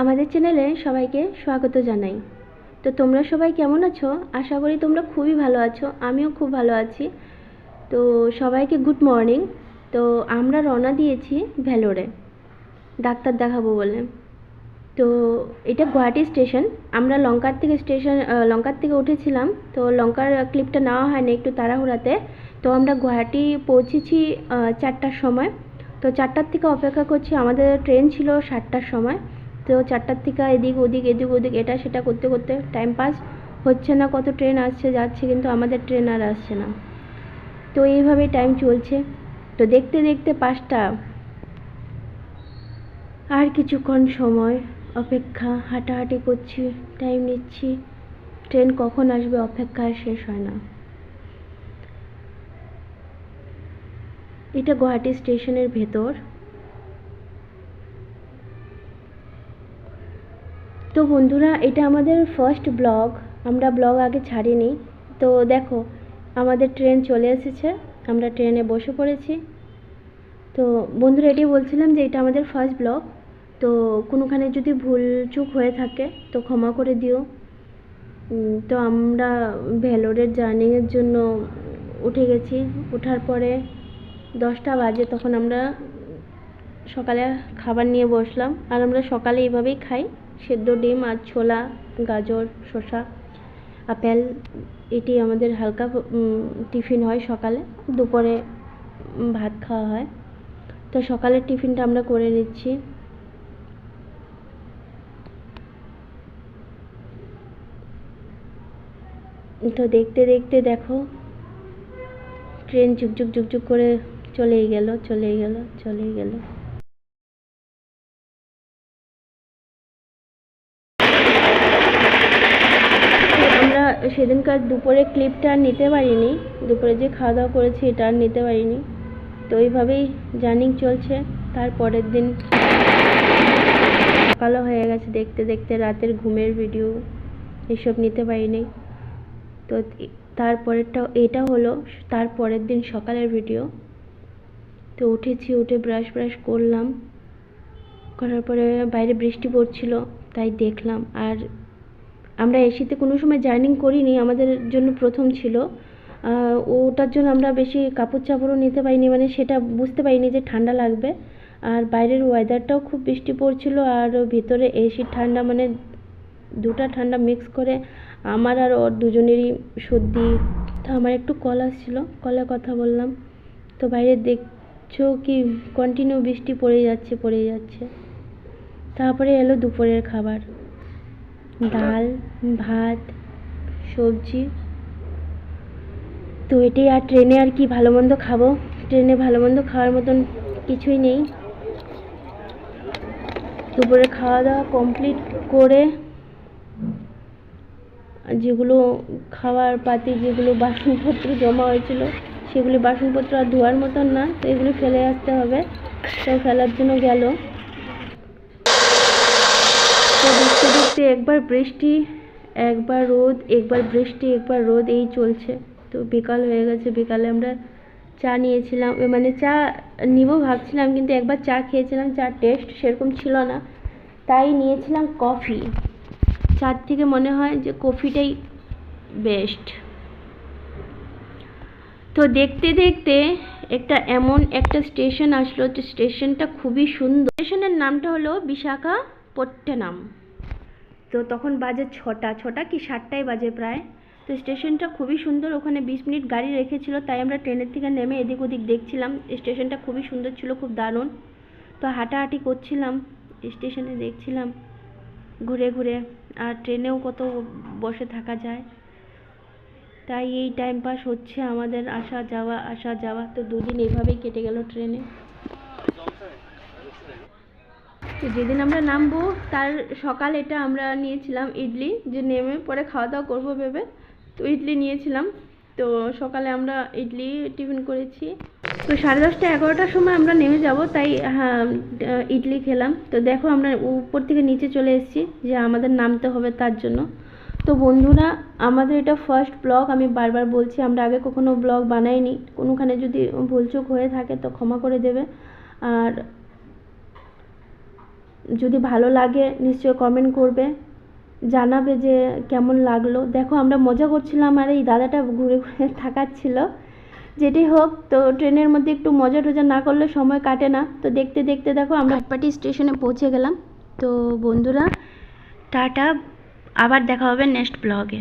আমাদের চ্যানেলে সবাইকে স্বাগত জানাই। তো তোমরা সবাই কেমন আছো? আশা করি তোমরা খুবই ভালো আছো, আমিও খুব ভালো আছি। তো সবাইকে গুড মর্নিং। তো আমরা রওনা দিয়েছি ভেলোরে, ডাক্তার দেখাবো বলে। তো এটা গুয়াহাটি স্টেশন, আমরা লঙ্কার থেকে স্টেশন লঙ্কার থেকে উঠেছিলাম। তো লঙ্কার ক্লিপটা নেওয়া হয়নি একটু তাড়াহুড়াতে। তো আমরা গুয়াহাটি পৌঁছেছি চারটার সময়। তো চারটার থেকে অপেক্ষা করছি, আমাদের ট্রেন ছিল সাতটার সময়। তো চারটার থেকে এদিক ওদিক এদিক ওদিক, এটা সেটা করতে করতে টাইম পাস হচ্ছে না, কত ট্রেন আসছে, যাচ্ছে, কিন্তু আমাদের ট্রেন আর আসছে না। তো এইভাবেই টাইম চলছে। তো দেখতে দেখতে পাঁচটা। আর কিছুক্ষণ সময়, অপেক্ষা, হাঁটাহাঁটি করছি টাইম নিচ্ছি। ট্রেন কখন আসবে, অপেক্ষা শেষ হয় না। এটা গুয়াহাটি স্টেশনের ভেতর। তো বন্ধুরা, এটা আমাদের ফার্স্ট ব্লগ আমরা ব্লগ আগে ছাড়িনি। তো দেখো, আমাদের ট্রেন চলে এসেছে। আমরা ট্রেনে বসে পড়েছি। তো বন্ধুরা, এটাই বলছিলাম যে এটা আমাদের ফার্স্ট ব্লগ তো কোনোখানে যদি ভুল চুক হয়ে থাকে, তো ক্ষমা করে দিও। তো আমরা ভেলোরের জার্নিংয়ের জন্য উঠে গেছি। ওঠার পরে দশটা বাজে তখন আমরা সকালে খাবার নিয়ে বসলাম। আর আমরা সকালে এইভাবেই খাই। সেদ্ধ ডিম আর ছোলা, গাজর, শসা, আপেল, এটি আমাদের হালকা টিফিন হয় সকালে। দুপুরে ভাত খাওয়া হয়। তো সকালের টিফিনটা আমরা করে নিচ্ছি। তো দেখতে দেখতে দেখো, ট্রেন ঝুকঝুক ঝুকঝুক করে চলেই গেল চলেই গেল চলেই গেল তো আমরা সেদিনকার দুপুরে ক্লিপটা আর নিতে পারিনি। দুপুরে যে খাওয়া দাওয়া করেছি এটা আর নিতে পারিনি। তো এইভাবেই জার্নি চলছে। তার পরের দিন সকালও হয়ে গেছে দেখতে দেখতে, রাতের ঘুমের ভিডিও এসব নিতে পারিনি। তো তারপরেরটা, এটা হলো তার পরের দিন সকালের ভিডিও তো উঠেছি, উঠে ব্রাশ ব্রাশ করলাম। করার পরে বাইরে বৃষ্টি পড়ছিল, তাই দেখলাম। আর আমরা এসিতে কোনো সময় জার্নিং করিনি, আমাদের জন্য প্রথম ছিল। ওটার জন্য আমরা বেশি কাপড় চাপড়ও নিতে পারিনি মানে সেটা বুঝতে পারিনি যে ঠান্ডা লাগবে। আর বাইরের ওয়েদারটাও খুব বৃষ্টি পড়ছিল, আর ভিতরে এসির ঠান্ডা মানে দুটা ঠান্ডা মিক্স করে আমার আর ওর দুজনেরই সর্দি। তো আমার একটু কল আসছিল কলে কথা বললাম। তো বাইরে দেখছ কি কন্টিনিউ বৃষ্টি পড়েই যাচ্ছে পড়েই যাচ্ছে। তারপরে এলো দুপুরের খাবার। ডাল, ভাত, সবজি। তো এটাই, আর ট্রেনে আর কি ভালো মন্দ খাব? ট্রেনে ভালো মন্দ খাওয়ার মতন কিছুই নেই। দুপুরে খাওয়া দাওয়া কমপ্লিট করে যেগুলো খাওয়ার পাতি, যেগুলো বাসনপত্র জমা হয়েছিল, সেগুলি বাসনপত্র আর ধোয়ার মতন না, তো এগুলো ফেলে আসতে হবে। তো ফেলার জন্য গেল। তো দেখতে একবার বৃষ্টি, একবার রোদ, একবার বৃষ্টি, একবার রোদ, এই চলছে। তো বিকাল হয়ে গেছে, বিকালে আমরা চা নিয়েছিলাম। মানে চা নিব ভাবছিলাম, কিন্তু একবার চা খেয়েছিলাম, চা টেস্ট সেরকম ছিল না। তাই নিয়েছিলাম কফি চার থেকে মনে হয় যে কফিটাই বেস্ট তো দেখতে দেখতে একটা এমন একটা স্টেশন আসলো, যে স্টেশনটা খুবই সুন্দর। স্টেশনের নামটা হলো বিশাখাপট্টনম। তো তখন বাজে ছটা ছটা কি সাতটায় বাজে প্রায়। তো স্টেশনটা খুবই সুন্দর, ওখানে বিশ মিনিট গাড়ি রেখেছিল, তাই আমরা ট্রেনের থেকে নেমে এদিক ওদিক দেখছিলাম। স্টেশনটা খুবই সুন্দর ছিল, খুব দারুণ। তো হাঁটাহাঁটি করছিলাম, স্টেশনে দেখছিলাম, ঘুরে ঘুরে। আর ট্রেনেও কত বসে থাকা যায়। তাই এই টাইম পাস হচ্ছে আমাদের, আসা যাওয়া আসা যাওয়া। তো দুদিন এইভাবেই কেটে গেল ট্রেনে। তো যেদিন আমরা নামবো, তার সকাল এটা আমরা নিয়েছিলাম ইডলি, যে নেমে পরে খাওয়া দাওয়া করব ভেবে। তো ইডলি নিয়েছিলাম। তো সকালে আমরা ইডলি টিফিন করেছি। তো সাড়ে দশটা, এগারোটার সময় আমরা নেমে যাব, তাই হ্যাঁ ইডলি খেলাম। তো দেখো আমরা উপর থেকে নিচে চলে এসেছি, যে আমাদের নামতে হবে তার জন্য। তো বন্ধুরা, আমাদের এটা ফার্স্ট ব্লগ আমি বারবার বলছি, আমরা আগে কখনো ব্লগ বানাইনি। কোনোখানে যদি ভুলচুক হয়ে থাকে, তো ক্ষমা করে দেবে। আর যদি ভালো লাগে, নিশ্চয়ই কমেন্ট করবে। জানাবে যে কেমন লাগল। দেখো, আমরা মজা করছিলাম আর এই দাদাটা ঘুরে ঘুরে থাকাচ্ছিল যেটি হোক, তো ট্রেনের মধ্যে একটু মজা টজা না করলে সময় কাটে না। তো দেখতে দেখতে দেখো, আমরা হাটপাটি স্টেশনে পৌঁছে গেলাম। তো বন্ধুরা, টাটা। আবার দেখা হবে নেক্সট ব্লগে